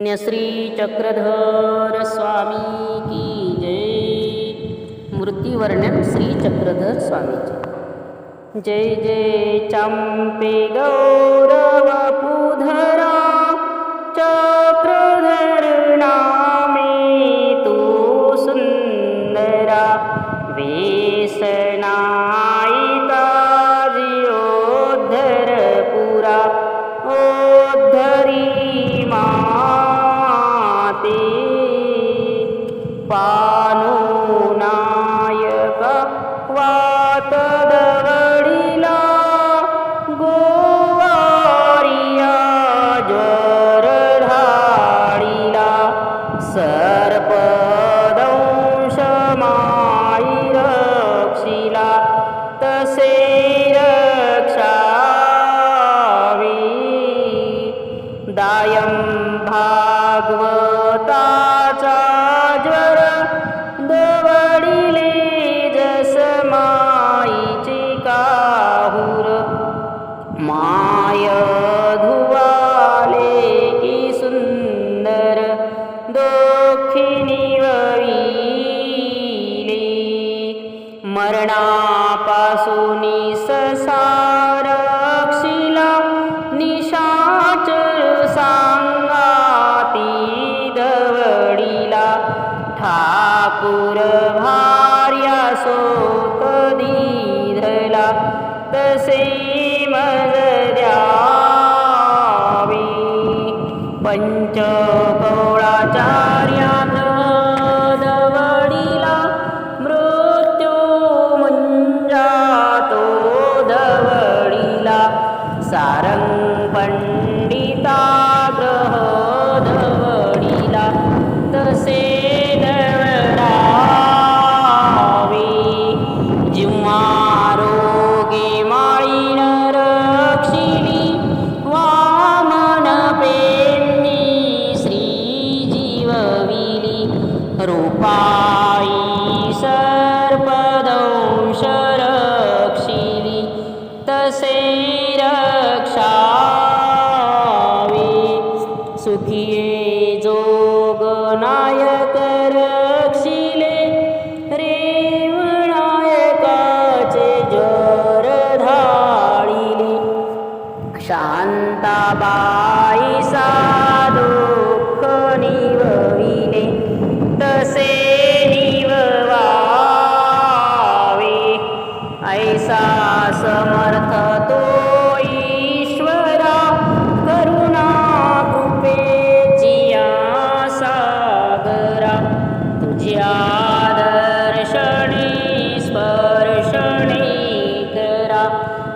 श्री चक्रधर स्वामी की जय। मूर्तिवर्णन श्री चक्रधर स्वामी जय जय चंपे गौरव पुधर मरणापासून ससा पायी सर्पदंश रक्षिली तसे रक्षावे. सुखिये जोगनायक रक्षिले रेवनायकाचे जर धाळिले शांताबाई सा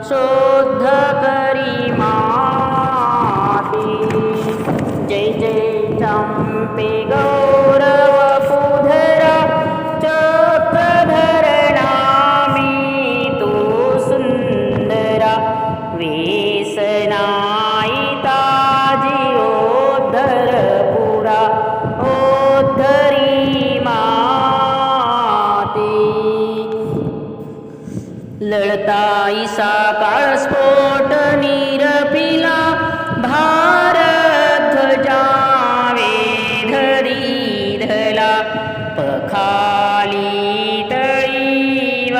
So. लळताईसा काळस्फोट निरपिला भारत ध्वजावे धरी धला पखाली तळी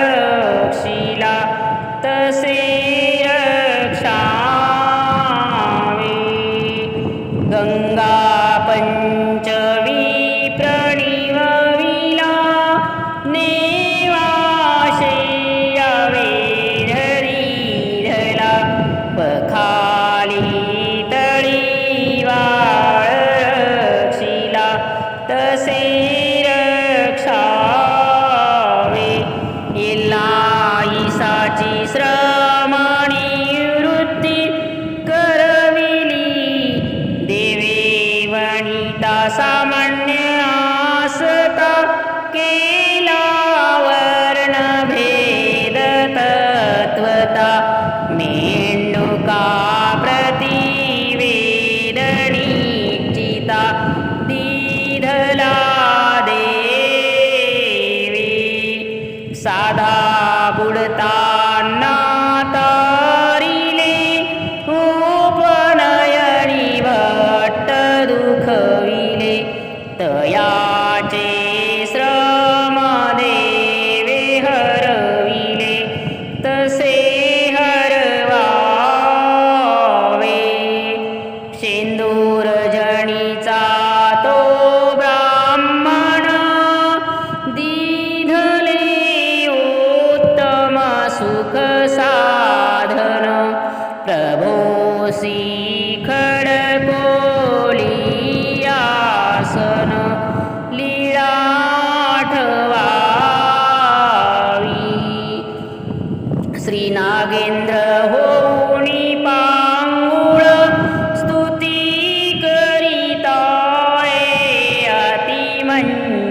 रक्षिला तसे रक्षावे. गंगा पंच sama कोसी खडकोली आसन लीळाठवावी श्री नागेंद्र होणी पांगुळ स्तुती करिताय अतिमंज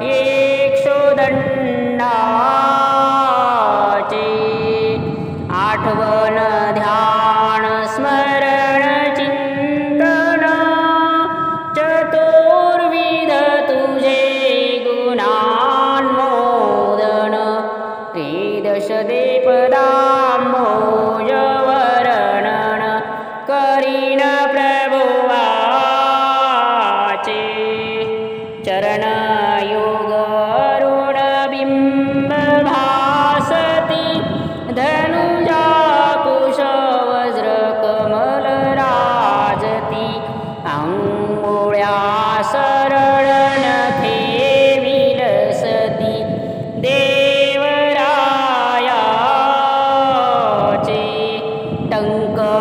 Yeah.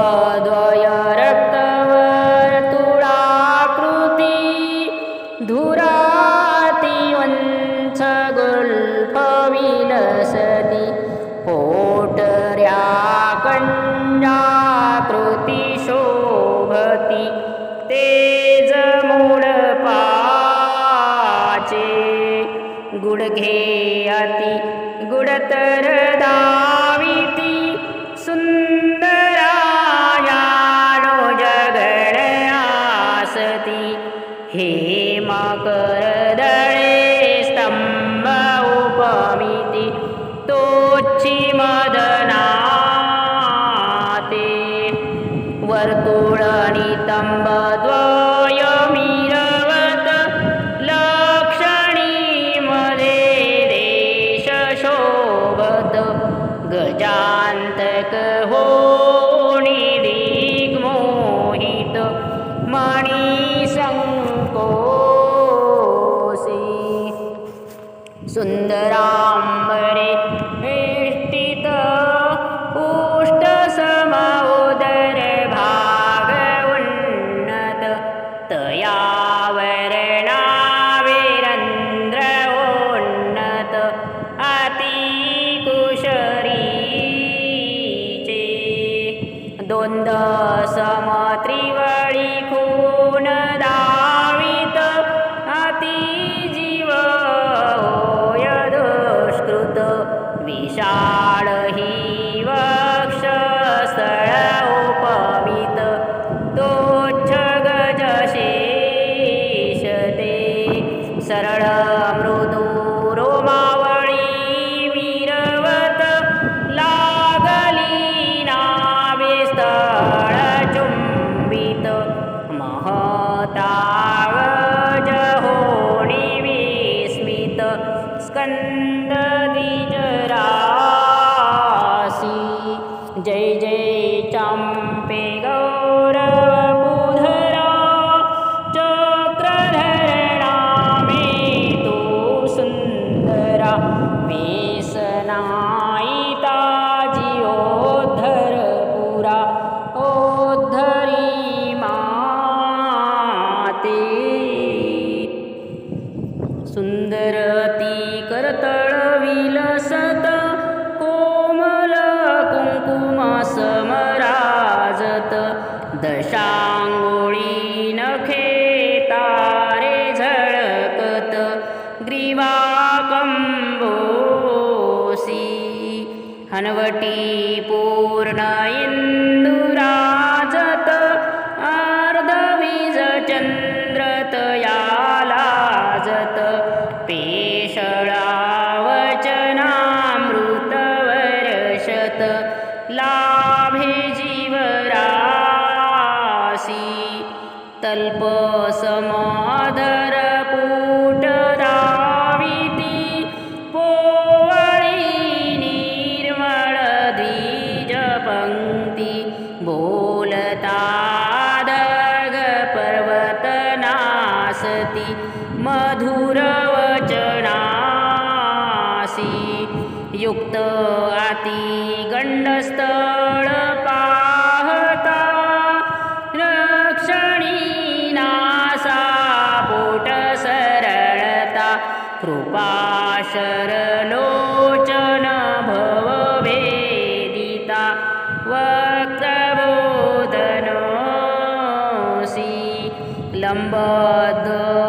হৃদয় मृदू रोमावणी वीरवतलागलीनाविस्तरचुम्बित महतास्मित स्कन्द द्विजरासि जय जय चम्पे गौ वनवटी पूर्ण इंदुराजत अर्धवीज चंद्रत यालाजत पेशळा हसती मधुरवचनासी युक्त अति गण्डस्त लम्बोदो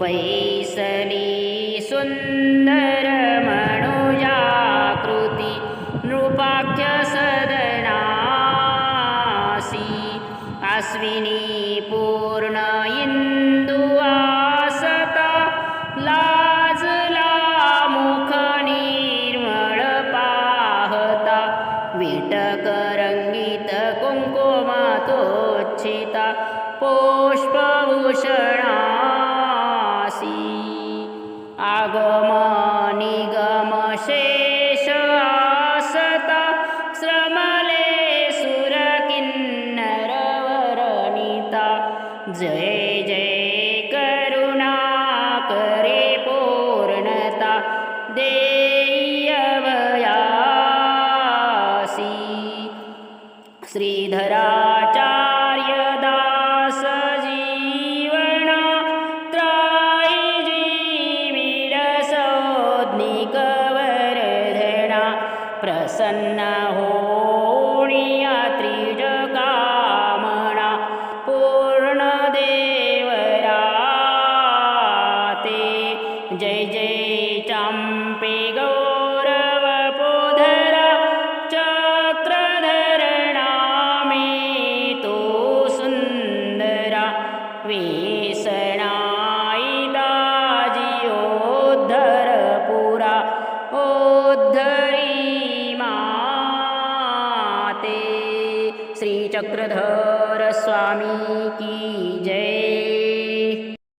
बैसली सुन्दर मनोजाकृति नृपाख्य सदनासी। अश्विनी पूर्ण इन्दुवासता लाजला मुख निर्मळ पाहता। विटकरङ्गित कुङ्कुमतोच्छिता पुष्पभूषणा श्रीधराचार्य दासजीवणा त्रायिजीविरसौग्निकवरधरा प्रसन्न होण्यत्रिजकामणा जय जय चम्पे।